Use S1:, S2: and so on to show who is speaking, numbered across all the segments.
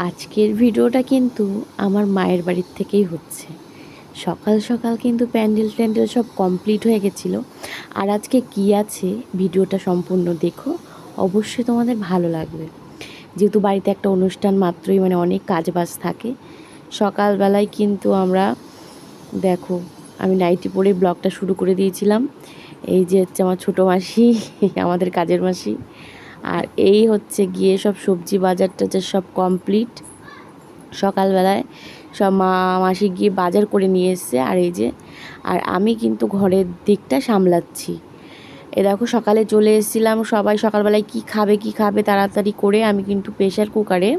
S1: আজকের ভিডিওটা কিন্তু আমার মায়ের বাড়ির থেকেই হচ্ছে। সকাল সকাল কিন্তু প্যান্ডেল ট্যান্ডেল সব কমপ্লিট হয়ে গেছিল। আর আজকে কি আছে ভিডিওটা সম্পূর্ণ দেখো, অবশ্যই তোমাদের ভালো লাগবে। যেহেতু বাড়িতে একটা অনুষ্ঠান মাত্রই মানে অনেক কাজ বাজ থাকে, সকালবেলায় কিন্তু আমরা, দেখো, আমি নাইটি পরে ব্লগটা শুরু করে দিয়েছিলাম। এই যে হচ্ছে আমার ছোটো মাসি, আমাদের কাজের মাসি। আর এই হচ্ছে গিয়ে সব সবজি বাজার টাজার সব কমপ্লিট সকালবেলায়। সব মা, মাসি গিয়ে বাজার করে নিয়ে এসছে আর এই যে, আর আমি কিন্তু ঘরের দিকটা সামলাচ্ছি। এ দেখো সকালে চলে এসেছিলাম, সবাই সকালবেলায় কি খাবে কি খাবে তাড়াতাড়ি করে আমি কিন্তু প্রেশার কুকারে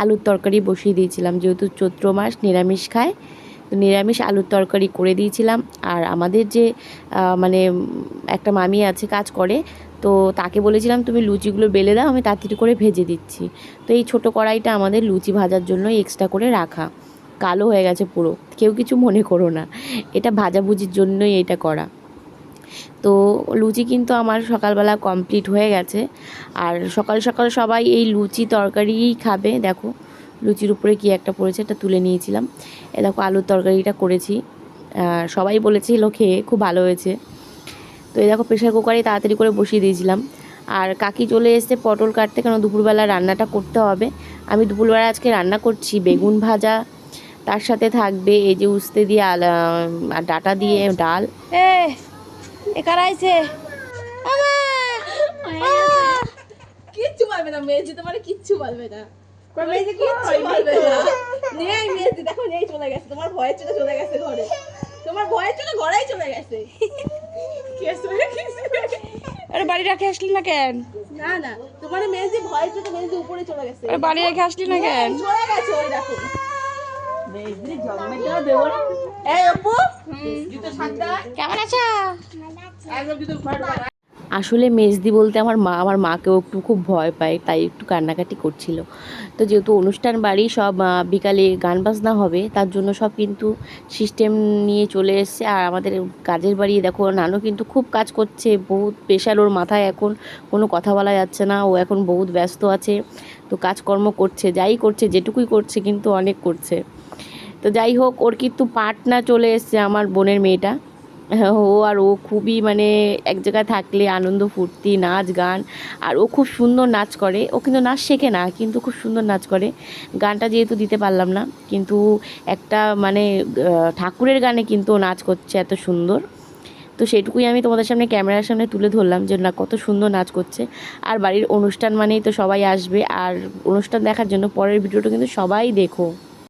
S1: আলুর তরকারি বসিয়ে দিয়েছিলাম। যেহেতু চৈত্র মাস, নিরামিষ খায়, তো নিরামিষ আলুর তরকারি করে দিয়েছিলাম। আর আমাদের যে মানে একটা মামি আছে কাজ করে তো তাকে বলেছিলাম, তুমি লুচিগুলো বেলে দাও, আমি তাড়াতাড়ি করে ভেজে দিচ্ছি। তো এই ছোটো কড়াইটা আমাদের লুচি ভাজার জন্য এক্সট্রা করে রাখা। কালো হয়ে গেছে পুরো। কেউ কিছু মনে করো না। এটা ভাজাভুজির জন্যই এটা করা। তো লুচি কিন্তু আমার সকালবেলা কমপ্লিট হয়ে গেছে। আর সকাল সকাল সবাই এই লুচি তরকারিই খাবে। দেখো, লুচির উপরে কি একটা পড়েছে, এটা তুলে নিয়েছিলাম। এ দেখো, আলুর তরকারিটা করেছি। সবাই বলেছিল খেয়ে খুব ভালো হয়েছে। তো এই দেখো প্রেশার কুকারে তাড়াতাড়ি করে বসিয়ে দিয়েছিলাম। আর কাকি চলে এসছে পটল কাটতে কেন দুপুরবেলা রান্নাটা করতে হবে। আমি দুপুরবেলা আজকে রান্না করছি বেগুন ভাজা তার সাথে থাকবে এই যে উস্তে দিয়ে আল আর ডাটা দিয়ে ডাল।
S2: এ এ কারাইছে
S3: কিচ্ছু পারবে না মেয়েজি তোমার কিচ্ছু পারবে না। দেখো চলে গেছে। তোমার ভয়ের চলে চলে গেছে ঘরে। তোমার ভয়ের চলে ঘরেই চলে গেছে।
S2: আরে বাড়ি রেখে আসলি না কেন?
S3: না না তোমার মেয়েজি ভয়ের চলে মেয়েজি উপরে চলে গেছে।
S2: আরে বাড়ি রেখে আসলি না কেন?
S3: চলে গেছে ওই দেখো। মেয়েজি জন্মের দেওয়া দেবো না এই অপু। জুতো সাতটা
S2: কেমন আছো?
S3: একদম জুতো ঘর
S1: আসলে মেজদি বলতে আমার মা, আমার মাকেও একটু খুব ভয় পায়, তাই একটু কান্নাকাটি করছিল। তো যেহেতু অনুষ্ঠান বাড়ি সব বিকালে গান বাজনা হবে, তার জন্য সব কিন্তু সিস্টেম নিয়ে চলে এসছে। আর আমাদের কাজের বাড়ি দেখো, নানু কিন্তু খুব কাজ করছে, বহুত প্রেশার ওর মাথায় এখন, কোনো কথা বলা যাচ্ছে না, ও এখন বহুত ব্যস্ত আছে। তো কাজকর্ম করছে, যাই করছে, যেটুকুই করছে কিন্তু অনেক করছে। তো যাই হোক, ওর কিন্তু পার্টনা চলে এসছে, আমার বোনের মেয়েটা। ও আর ও খুবই মানে এক জায়গায় থাকলে আনন্দ, ফুর্তি, নাচ, গান। আর ও খুব সুন্দর নাচ করে। ও কিন্তু নাচ শেখে না, কিন্তু খুব সুন্দর নাচ করে। গানটা যেহেতু দিতে পারলাম না, কিন্তু একটা মানে ঠাকুরের গানে কিন্তু ও নাচ করছে এত সুন্দর। তো সেটুকুই আমি তোমাদের সামনে, ক্যামেরার সামনে তুলে ধরলাম যে না, কত সুন্দর নাচ করছে। আর বাড়ির অনুষ্ঠান মানেই তো সবাই আসবে। আর অনুষ্ঠান দেখার জন্য পরের ভিডিওটা কিন্তু সবাই দেখো।